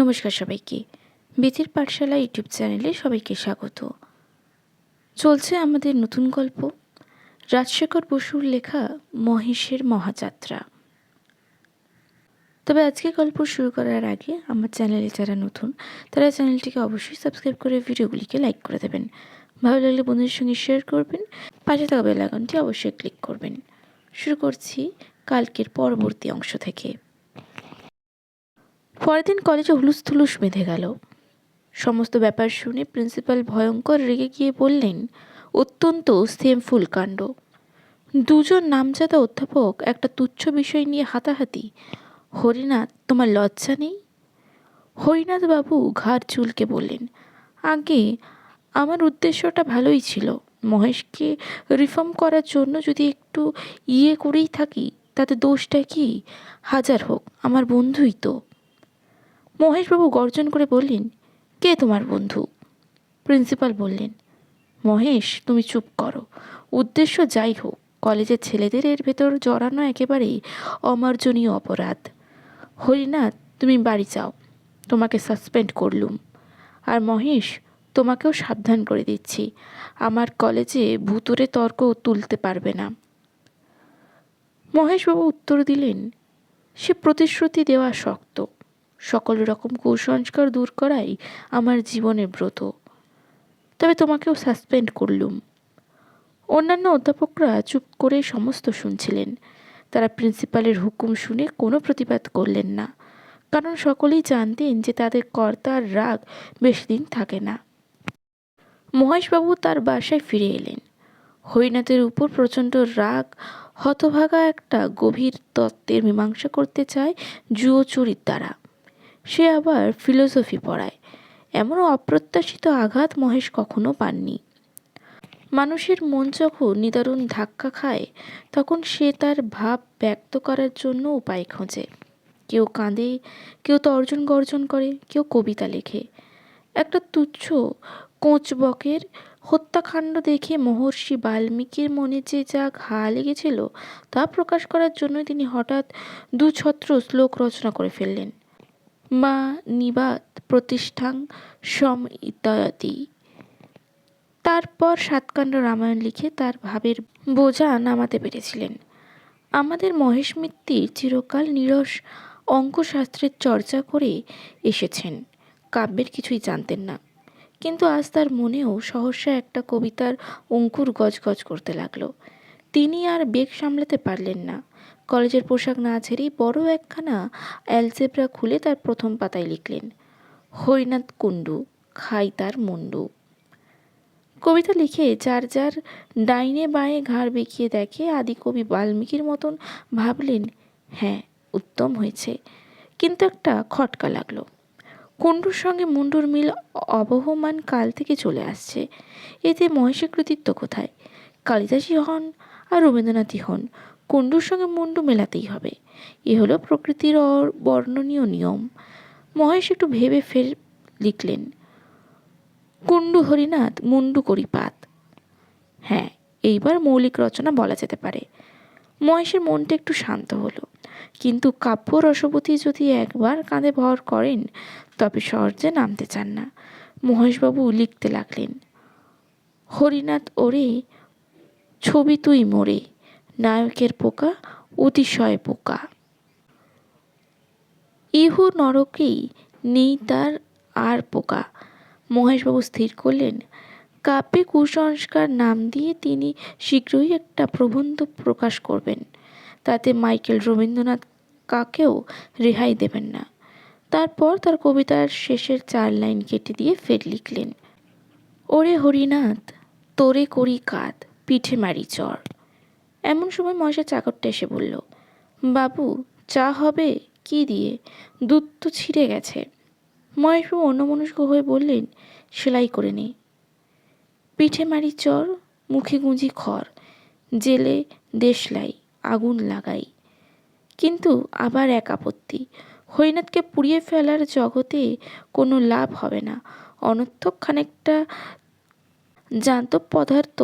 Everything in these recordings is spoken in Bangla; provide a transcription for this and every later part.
নমস্কার সবাইকে। বেতির পাঠশালা ইউটিউব চ্যানেলে সবাইকে স্বাগত। চলছে আমাদের নতুন গল্প, রাজশেখর বসুর লেখা মহেশের মহাযাত্রা। তবে আজকে গল্প শুরু করার আগে আমার চ্যানেলে যারা নতুন, তারা চ্যানেলটিকে অবশ্যই সাবস্ক্রাইব করে ভিডিওগুলিকে লাইক করে দেবেন। ভালো লাগলে বন্ধুদের সঙ্গে শেয়ার করবেন, পাশে থাকা আইকনটি অবশ্যই ক্লিক করবেন। শুরু করছি কালকের পরবর্তী অংশ থেকে। পরের দিন কলেজে হুলুস থুলুস বেঁধে গেল। সমস্ত ব্যাপার শুনে প্রিন্সিপাল ভয়ঙ্কর রেগে গিয়ে বললেন, অত্যন্ত সেমফুল কাণ্ড দুজন নামজাদা অধ্যাপক একটা তুচ্ছ বিষয় নিয়ে হাতাহাতি। হরিনাথ, তোমার লজ্জা নেই? হরিনাথবাবু ঘাড় চুলকে বললেন, আগে আমার উদ্দেশ্যটা ভালোই ছিল। মহেশকে রিফর্ম করার জন্য যদি একটু ইয়ে করেই থাকি, তাতে দোষটা কি? হাজার হোক, আমার বন্ধুই তো। মহেশবাবু গর্জন করে বললেন, কে তোমার বন্ধু? প্রিন্সিপাল বললেন, মহেশ, তুমি চুপ করো। উদ্দেশ্য যাই হোক, কলেজের ছেলেদের এর ভেতর জড়ানো একেবারেই অমার্জনীয় অপরাধ। হরিনাথ, তুমি বাড়ি যাও, তোমাকে সাসপেন্ড করলুম। আর মহেশ, তোমাকেও সাবধান করে দিচ্ছি, আমার কলেজে ভুতুরে তর্ক তুলতে পারবে না। মহেশবাবু উত্তর দিলেন, সে প্রতিশ্রুতি দেওয়া শক্ত। সকল রকম কুসংস্কার দূর করাই আমার জীবনের ব্রত। তবে তোমাকেও সাসপেন্ড করলুম। অন্যান্য অধ্যাপকরা চুপ করে সমস্ত শুনছিলেন। তারা প্রিন্সিপালের হুকুম শুনে কোনো প্রতিবাদ করলেন না। কারণ সকলেই জানতেন যে তাদের কর্তার রাগ বেশি দিন থাকে না। মহেশবাবু তার বাসায় ফিরে এলেন। হরিনাথের উপর প্রচণ্ড রাগ, হতভাগা একটা গভীর তত্ত্বের মীমাংসা করতে চায় জুয়োচুরির দ্বারা। সে আবার ফিলোসফি পড়ায়। এমন অপ্রত্যাশিত আঘাত মহেশ কখনো পাননি। মানুষের মন যখন নিদারুণ ধাক্কা খায়, তখন সে তার ভাব ব্যক্ত করার জন্য উপায় খোঁজে। কেউ কাঁদে, কেউ তর্জন গর্জন করে, কেউ কবিতা লেখে। একটা তুচ্ছ কোঁচবকের হত্যাকাণ্ড দেখে মহর্ষি বাল্মীকির মনে যে যা ঘা লেগেছিল, তা প্রকাশ করার জন্য তিনি হঠাৎ দুছত্র শ্লোক রচনা করে ফেললেন। মা নিবাত প্রতিষ্ঠাং সম ইত্যাদি। তারপর সাতকাণ্ড রামায়ণ লিখে তার ভাবের বোঝা নামাতে পেরেছিলেন। আমাদের মহেশ মিত্তির চিরকাল নিরস অঙ্কশাস্ত্রের চর্চা করে এসেছেন। কাব্যের কিছুই জানতেন না। কিন্তু আজ তার মনেও সহসা একটা কবিতার অঙ্কুর গজগজ করতে লাগল। তিনি আর বেগ সামলাতে পারলেন না। কলেজের পোশাক না ছেড়েই বড় একখানা অ্যালজেব্রা খুলে তার প্রথম পাতায় লিখলেন, হরিনাথ কুণ্ডু, খাই তার মুন্ডু কবিতা লিখে যার যার ডাইনে বাঁয়ে ঘাড় বেঁকিয়ে দেখে আদি কবি বাল্মীকির মতন ভাবলেন হ্যাঁ উত্তম হয়েছে। কিন্তু একটা খটকা লাগল। কুণ্ডুর সঙ্গে মুন্ডুর মিল অবহমান কাল থেকে চলে আসছে। এতে মহেশের কৃতিত্ব কোথায়? কালিদাসী হন আর রবীন্দ্রনাথই হন। কুণ্ডুর সঙ্গে মুন্ডু মেলাতেই হবে। এ হলো প্রকৃতির বর্ণনীয় নিয়ম। মহেশ একটু ভেবে ফের লিখলেন, কুণ্ডু হরিনাথ মুন্ডু করি পাত হ্যাঁ এইবার মৌলিক রচনা বলা যেতে পারে। মহেশের মনটা একটু শান্ত হলো। কিন্তু কাব্য রসবতী যদি একবার কাঁধে ভর করেন, তবে সহজে নামতে চান না। মহেশবাবু লিখতে লাগলেন, হরিনাথ ওরে, ছবি তুই মোরে। নায়কের পোকা, অতিশয় পোকা। ইহু নরকেই নেই তার আর পোকা। মহেশবাবু স্থির করলেন, কাব্যে কুসংস্কার নাম দিয়ে তিনি শীঘ্রই একটা প্রবন্ধ প্রকাশ করবেন। তাতে মাইকেল রবীন্দ্রনাথ কাকেও রেহাই দেবেন না। তারপর তার কবিতার শেষের চার লাইন কেটে দিয়ে ফের লিখলেন, ওরে হরিনাথ, তোরে করি কাত পিঠে মারি চর। এমন সময় মহেশের চাকরটা এসে বলল, বাবু, চা হবে? কি দিয়ে? দুধ তো ছিঁড়ে গেছে। মহেশবাবু অন্যমনস্ক হয়ে বললেন, সেলাই করে নে। পিঠে মারি চর, মুখে গুঁজি খড়, জেলে দেশলাই, আগুন লাগাই। কিন্তু আবার এক আপত্তি, হরিনাথকে পুড়িয়ে ফেলার জগতে কোনো লাভ হবে না। অনর্থক খানিকটা জান্ত পদার্থ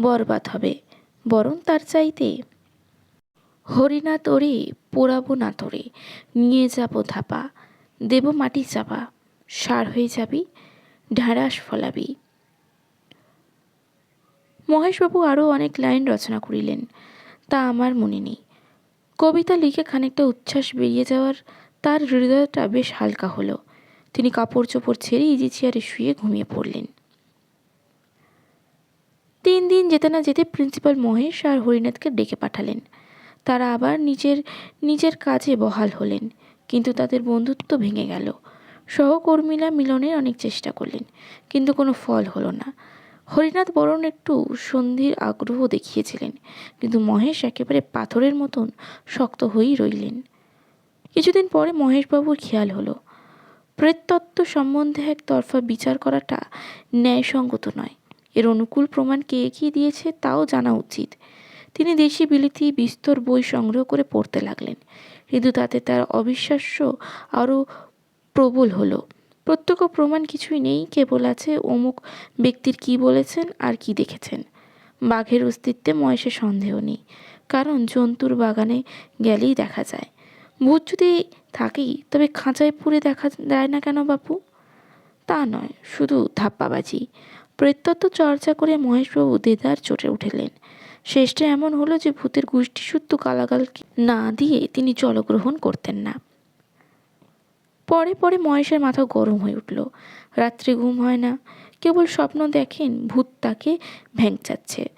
বরবাদ হবে। বরং তার চাইতে। হরিনাথ ওরে পোড়াবো না তোরে, নিয়ে যাব ধাপা, দেব মাটি চাপা, সার হয়ে যাবি ঢ্যাঁড়াস ফলাবি। মহেশবাবু আরও অনেক লাইন রচনা করিলেন, তা আমার মনে নেই। কবিতা লিখে খানিকটা উচ্ছ্বাস বেরিয়ে যাওয়ার তার হৃদয়টা বেশ হালকা হলো। তিনি কাপড় চোপড় ছেড়ে ইজি চেয়ারে শুয়ে ঘুমিয়ে পড়লেন। তিন দিন যেতে না যেতে প্রিন্সিপাল মহেশ আর হরিনাথকে ডেকে পাঠালেন। তারা আবার নিজের নিজের কাজে বহাল হলেন, কিন্তু তাদের বন্ধুত্ব ভেঙে গেল। সহকর্মীরা মিলনের অনেক চেষ্টা করলেন, কিন্তু কোনো ফল হলো না। হরিনাথ বরণ একটু সন্ধির আগ্রহ দেখিয়েছিলেন, কিন্তু মহেশ একেবারে পাথরের মতন শক্ত হয়েই রইলেন। কিছুদিন পরে মহেশবাবুর খেয়াল হলো। প্রেততত্ত্ব সম্বন্ধে একতরফা বিচার করাটা ন্যায়সঙ্গত নয়। এর অনুকূল প্রমাণ কে এগিয়ে দিয়েছে তাও জানা উচিত। তিনি দেশি বিলিতি বিস্তর বই সংগ্রহ করে পড়তে লাগলেন। কিন্তু তাতে তার অবিশ্বাস্য আরও প্রবল হলো। প্রত্যক্ষ প্রমাণ কিছুই নেই, কেবল আছে অমুক ব্যক্তির কি বলেছেন আর কি দেখেছেন। বাঘের অস্তিত্বে মহেশের সন্দেহ নেই, কারণ জন্তুর বাগানে গেলেই দেখা যায়। ভূত যদি থাকেই, তবে খাঁচায় পুরে দেখা যায় না কেন বাপু? তা নয়, শুধু ধাপ্পাবাজি। প্রত্যত্ত চর্চা করে মহেশবাবু দেদার চটে উঠেলেন। শেষটা এমন হলো যে ভূতের গোষ্ঠী শুদ্ধ গালাগাল না দিয়ে তিনি জলগ্রহণ করতেন না। পরে পরে মহেশের মাথা গরম হয়ে উঠল। রাত্রে ঘুম হয় না। কেবল স্বপ্ন দেখেন ভূত তাকে ভ্যাংচাচ্ছে।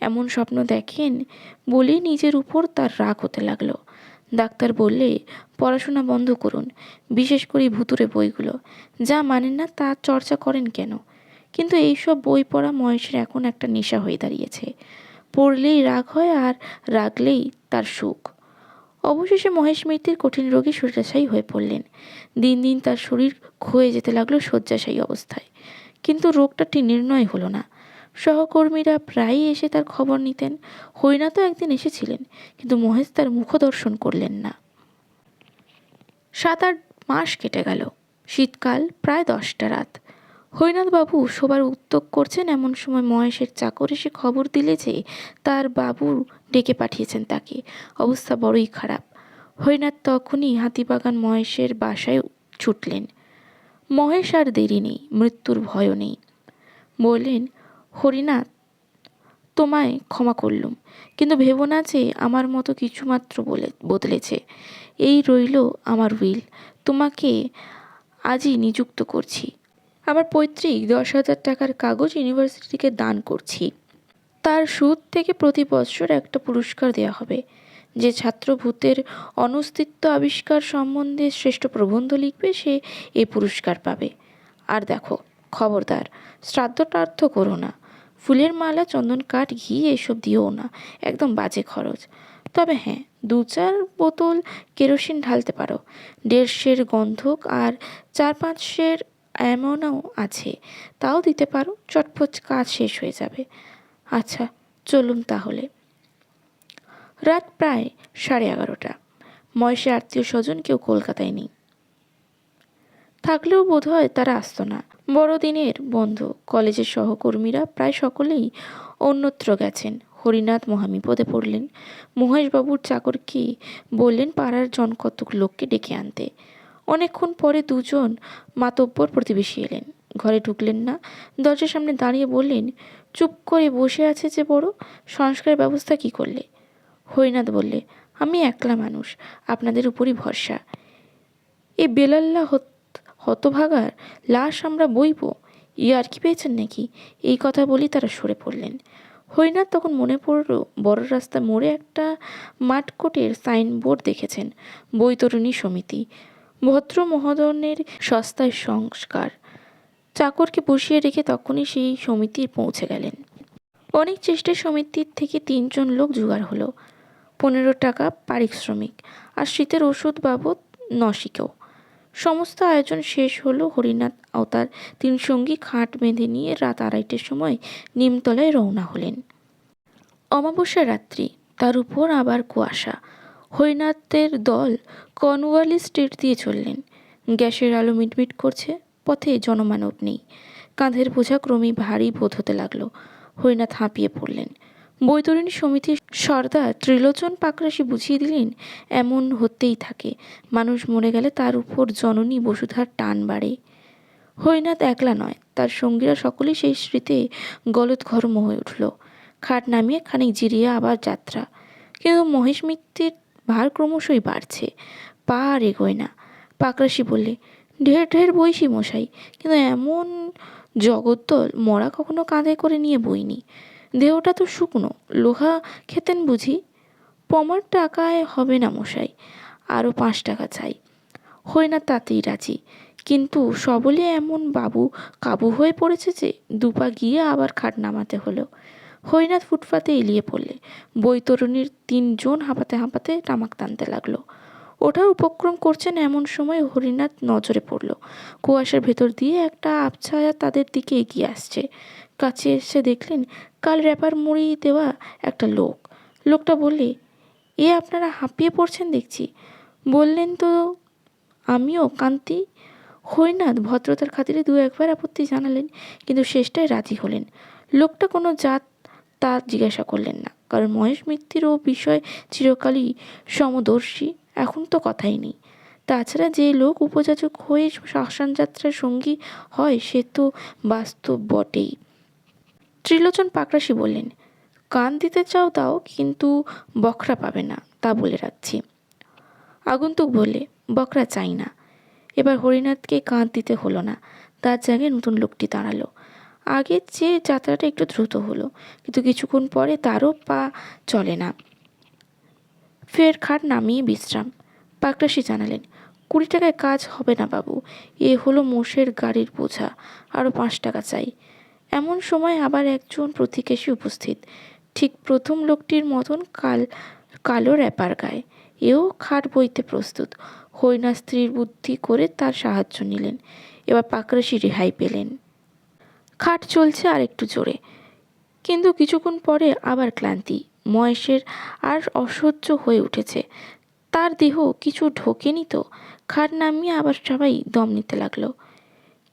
এমন স্বপ্ন দেখেন বলে নিজের উপর তার রাগ হতে লাগল। ডাক্তার বললে, পড়াশোনা বন্ধ করুন। বিশেষ করে ভুতুরে বইগুলো। যা মানেন না তা চর্চা করেন কেন? কিন্তু এইসব বই পড়া মহেশের এখন একটা নেশা হয়ে দাঁড়িয়েছে। পড়লেই রাগ হয় আর রাগলেই তার সুখ। অবশেষে মহেশ মিত্তির কঠিন রোগে শয্যাশায়ী হয়ে পড়লেন। দিন দিন তার শরীর ক্ষয়ে যেতে লাগল শয্যাশায়ী অবস্থায়। কিন্তু রোগটা নির্ণয় হলো না। সহকর্মীরা প্রায়ই এসে তার খবর নিতেন। হরিণা তো একদিন এসেছিলেন, কিন্তু মহেশ তার মুখদর্শন করলেন না। সাত আট মাস কেটে গেল। শীতকাল প্রায় দশটা রাত। হরিনাথবাবু সবার উদ্যোগ করছেন এমন সময় মহেশের চাকর এসে খবর দিলে যে তার বাবু ডেকে পাঠিয়েছেন তাকে। অবস্থা বড়ই খারাপ। হরিনাথ তখনই হাতিবাগান মহেশের বাসায় ছুটলেন। মহেশ আর দেরি নেই, মৃত্যুর ভয়ও নেই। বললেন, হরিনাথ, তোমায় ক্ষমা করলুম, কিন্তু ভেবো না যে আমার মতো কিছুমাত্র বলে, বদলেছে। এই রইল আমার উইল। তোমাকে আজই নিযুক্ত করছি। আমার পৈতৃক দশ হাজার টাকার কাগজ ইউনিভার্সিটিকে দান করছি। তার সুদ থেকে প্রতি বছর একটা পুরস্কার দেওয়া হবে। যে ছাত্র ভূতের অনস্তিত্ব আবিষ্কার সম্বন্ধে শ্রেষ্ঠ প্রবন্ধ লিখবে, সে এই পুরস্কার পাবে। আর দেখো, খবরদার, শ্রাদ্ধটার্থ করো না। ফুলের মালা, চন্দন কাঠ, ঘি, এসব দিও না। একদম বাজে খরচ। তবে হ্যাঁ দু চার বোতল কেরোসিন ঢালতে পারো। দেড়শের গন্ধক আর চার পাঁচ সের এমনও আছে। তাও দিতে পারো, চটপট কাজ শেষ হয়ে যাবে। আচ্ছা চলুন তাহলে। রাত প্রায় সাড়ে এগারোটা। মহেশের আত্মীয় স্বজন কেউ কলকাতায় নেই। থাকলেও বোধ হয় তারা আসতো না। বড়দিনের বন্ধ, কলেজের সহকর্মীরা প্রায় সকলেই অন্যত্র গেছেন। হরিনাথ মহামিপদে পড়লেন। মহেশবাবুর চাকরকে বললেন পাড়ার জন কতক লোককে ডেকে আনতে। অনেকক্ষণ পরে দুজন মাতব্বর প্রতিবেশী এলেন। ঘরে ঢুকলেন না। দরজার সামনে দাঁড়িয়ে বললেন, চুপ করে বসে আছে যে বড় সংস্কার ব্যবস্থা কি করলে? হরিনাথ বললে, আমি একলা মানুষ, আপনাদের উপরই ভরসা। এ বেলাল্লা হতভাগার লাশ আমরা বইব ই আর কি পেয়েছেন নাকি? এই কথা বলি তারা সরে পড়লেন। হরিনাথ তখন মনে পড়ল, বড় রাস্তা মোড়ে একটা মাঠকোটের সাইনবোর্ড দেখেছেন, বৈতরণী সমিতি। ভদ্র মহোদনের সস্তায় সংস্কার। চাকরকে বসিয়ে রেখে তখনই সেই সমিতির পৌঁছে গেলেন। অনেক চেষ্টায় সমিতির থেকে তিনজন লোক জোগাড় হলো। পনেরো টাকা পারিশ্রমিক আর শীতের ওষুধ বাবদ নশিকেও। সমস্ত আয়োজন শেষ হলো হরিনাথ ও তার তিন সঙ্গী খাট বেঁধে নিয়ে রাত আড়াইটের সময় নিমতলায় রওনা হলেন। অমাবস্যা রাত্রি, তার উপর আবার কুয়াশা। হরিনাথের দল কর্নওয়ালি স্ট্রিট দিয়ে চললেন। গ্যাসের আলো মিটমিট করছে, পথে জনমানব নেই। কাঁধের বোঝা ক্রমেই ভারী বোধ হতে লাগল। হরিনাথ হাঁপিয়ে পড়লেন। বৈতরণী সমিতির সর্দার ত্রিলোচন পাকরাশি বুঝিয়ে দিলেন, এমন হতেই থাকে। মানুষ মরে গেলে তার উপর জননী বসুধার টান বাড়ে। হরিনাথ একলা নয়, তার সঙ্গীরা সকলেই সেই স্মৃতি গলদঘর্ম হয়ে উঠল। খাট নামিয়ে খানিক জিরিয়ে আবার যাত্রা। কিন্তু মহেশ মিত্রের ভার ক্রমশই বাড়ছে। পা আর এগোয় না। পাকরাশি বললে, ঢের ঢের বইসি মশাই, কিন্তু এমন জগদ্দল মরা কখনো কাঁধে করে নিয়ে বইনি। দেহটা তো শুকনো, লোহা খেতেন বুঝি? পমার টাকায় হবে না মশাই আরও পাঁচ টাকা চাই। হয় না তাতেই রাজি, কিন্তু সবলে এমন বাবু কাবু হয়ে পড়েছে যে দুপা গিয়ে আবার খাট নামাতে হলো। হরিনাথ ফুটপাতে এলিয়ে পড়লে। বৈতরণীর তিনজন হাঁপাতে হাঁপাতে তামাক টানতে লাগল। ওঠার উপক্রম করছেন এমন সময় হরিনাথ নজরে পড়ল। কুয়াশার ভেতর দিয়ে একটা আবছায়া তাদের দিকে এগিয়ে আসছে। কাছে এসে দেখলেন, কাল র্যাপার মুড়ি দেওয়া একটা লোক। লোকটা বললে, এ আপনারা হাঁপিয়ে পড়ছেন দেখছি। বললেন তো আমিও, কান্তি। হরিনাথ ভদ্রতার খাতিরে দু একবার আপত্তি জানালেন, কিন্তু শেষটায় রাজি হলেন। লোকটা কোনো জাত তা জিজ্ঞাসা করলেন না। কারণ মহেশ মিত্তির ও বিষয় চিরকালই সমদর্শী, এখন তো কথাই নেই। তাছাড়া যে লোক উপযাচক হয়ে শ্মশান যাত্রার সঙ্গী হয়, সে তো বাস্তব বটেই। ত্রিলোচন পাকরাশি বললেন, কান দিতে চাও তাও, কিন্তু বকরা পাবে না, তা বলে রাখছি। আগন্তুক বলে বকরা চাই না। এবার হরিনাথকে কাঁধ দিতে হলো না। তার জায়গায় নতুন লোকটি দাঁড়াল। আগের চেয়ে যাত্রাটা একটু দ্রুত হলো, কিন্তু কিছুক্ষণ পরে তারও পা চলে না। ফের খাট নামিয়ে বিশ্রাম। পাকরাশি জানালেন, কুড়ি টাকায় কাজ হবে না বাবু, এ হলো মোষের গাড়ির বোঝা আরও পাঁচ টাকা চাই। এমন সময় আবার একজন প্রতিকেশী উপস্থিত। ঠিক প্রথম লোকটির মতন কাল, কালো র্যাপার গায়ে। এও খাট বইতে প্রস্তুত। হইনা স্ত্রীর বুদ্ধি করে তার সাহায্য নিলেন। এবার পাকরাশি রেহাই পেলেন। খাট চলছে আর একটু জোরে। কিন্তু কিছুক্ষণ পরে আবার ক্লান্তি, মহেশের আর অসহ্য হয়ে উঠেছে। তার দেহ কিছু ঢোকেনি তো, খাট নামিয়ে আবার সবাই দম নিতে লাগল।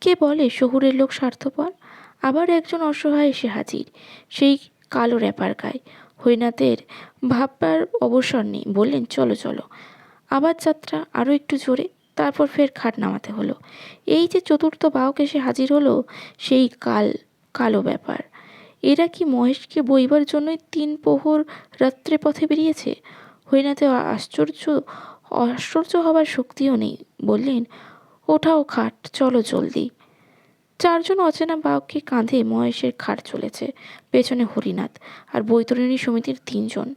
কে বলে শহুরের লোক স্বার্থপর? আবার একজন অসহায় এসে হাজির, সেই কালো র্যাপার গায়ে হরিনাথের ভাববার অবসর নেই, বললেন, চলো চলো। আবার যাত্রা আরও একটু জোরে। তারপর ফের খাট নামাতে হলো। এই যে চতুর্থ বাহক এসে হাজির হলো, সেই কাল, কালো ব্যাপার। এরা কি মহেশকে বইবার জন্যই তিন প্রহর রাত্রে পথে বেরিয়েছে? হরিনাথে আশ্চর্য আশ্চর্য হবার শক্তিও নেই। বললেন, ওঠাও খাট, চলো জলদি। চারজন অচেনা বাহককে কাঁধে মহেশের খাট চলেছে, পেছনে হরিনাথ আর বৈতরণী সমিতির তিনজন।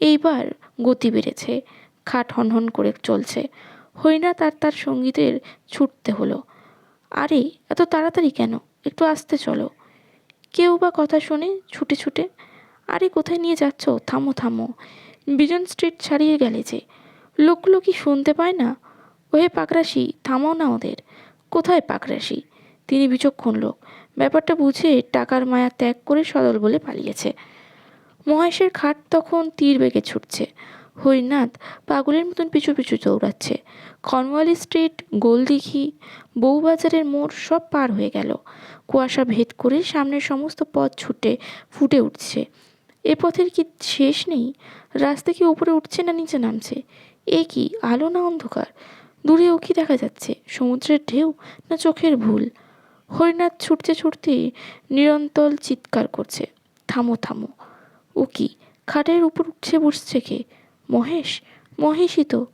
এইবার গতি বেড়েছে, খাট হনহন করে চলছে। হরিনাথ আর তার সঙ্গীদের ছুটতে হলো। আরে, এত তাড়াতাড়ি কেন? একটু আসতে চলো। কেউ বা কথা শোনে ছুটে ছুটে, আরে, কোথায় নিয়ে যাচ্ছ? থামো থামো। বিজন স্ট্রিট ছাড়িয়ে গেলে যে লোকগুলো কি শুনতে পায় না। ওহে পাকরাশি থামাও না ওদের। কোথায় পাকরাশি তিনি বিচক্ষণ লোক। ব্যাপারটা বুঝে টাকার মায়া ত্যাগ করে সদল বলে পালিয়েছে। মহেশের খাট তখন তীর বেগে ছুটছে। হরিনাথ পাগলের মতন পিছু পিছু দৌড়াচ্ছে। খনওয়ালি স্ট্রিট গোলদিঘি, বউবাজারের মোড় সব পার হয়ে গেল। কুয়াশা ভেদ করে সামনের সমস্ত পথ ছুটে ফুটে উঠছে। এ পথের কি শেষ নেই? রাস্তা কি উপরে উঠছে না নিচে নামছে? এ কি আলো না অন্ধকার? দূরেও কি দেখা যাচ্ছে? সমুদ্রের ঢেউ না চোখের ভুল? হরিনাথ ছুটতে ছুটতে নিরন্তর চিৎকার করছে। থামো থামো। ও কি, খাটের উপর উঠছে, বসছে কে? মহেশ মহেশই তো,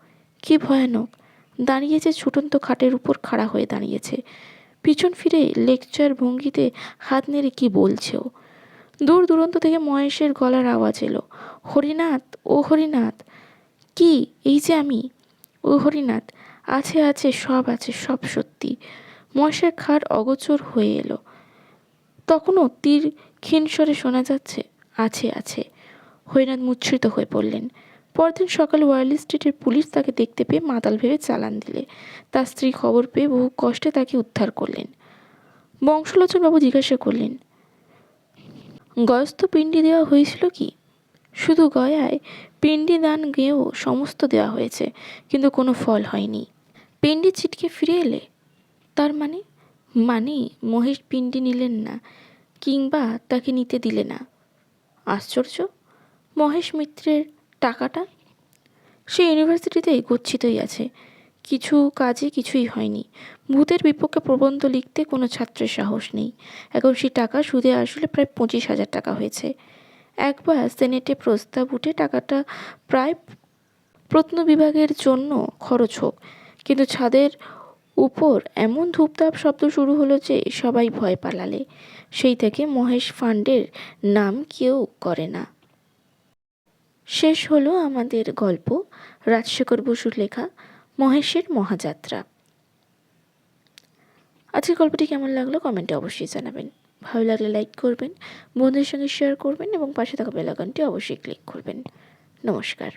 কি ভয়ানক। দাঁড়িয়েছে ছুটন্ত খাটের উপর খাড়া হয়ে দাঁড়িয়েছে। পিছন ফিরে লেকচার ভঙ্গিতে হাত নেড়ে কি বলছে ও দূর দূরান্ত থেকে মহেশের গলার আওয়াজ এলো, হরিনাথ, ও হরিনাথ, কি, এই যে আমি? ও হরিনাথ, আছে আছে, সব আছে, সব সত্যি। মহেশের খাট অগোচর হয়ে এলো। তখনও তীর ক্ষীণস্বরে শোনা যাচ্ছে, আছে আছে। হরিনাথ মুচ্ছ্রিত হয়ে পড়লেন। পরদিন সকাল ওয়ার্লি স্ট্রিটের পুলিশ তাকে দেখতে পেয়ে মাতাল ভেবে চালান দিলে। তার স্ত্রী খবর পেয়ে বহু কষ্টে তাকে উদ্ধার করলেন। বংশলোচনবাবু জিজ্ঞাসা করলেন, গয়স্থ পিণ্ডি দেওয়া হয়েছিল কি? শুধু গয়ায় পিণ্ডি দান গেয়েও সমস্ত দেওয়া হয়েছে, কিন্তু কোনো ফল হয়নি। পিণ্ডি ছিটকে ফিরে এলে? তার মানে? মানে মহেশ পিণ্ডি নিলেন না, কিংবা তাকে নিতে দিলে না। আশ্চর্য! মহেশ মিত্রের টাকাটা সে ইউনিভার্সিটিতেই গচ্ছিতই আছে। কিছু কাজে কিছুই হয়নি। ভূতের বিপক্ষে প্রবন্ধ লিখতে কোনো ছাত্রের সাহস নেই। এখন সেই টাকা সুদে আসলে প্রায় পঁচিশ হাজার টাকা হয়েছে। একবার সেনেটে প্রস্তাব উঠে টাকাটা প্রায় প্রত্ন বিভাগের জন্য খরচ হোক। কিন্তু ছাদের উপর এমন ধূপধাপ শব্দ শুরু হলো যে সবাই ভয় পালালে। সেই থেকে মহেশ ফান্ডের নাম কেউ করে না। শেষ হলো আমাদের গল্প, রাজশেখর বসুর লেখা, মহেশের মহাযাত্রা। আজকের গল্পটি কেমন লাগল কমেন্টে অবশ্যই জানাবেন। ভালো লাগলে লাইক করবেন, বন্ধুদের সঙ্গে শেয়ার করবেন এবং পাশে থাকা বেলাকনটি অবশ্যই ক্লিক করবেন। নমস্কার।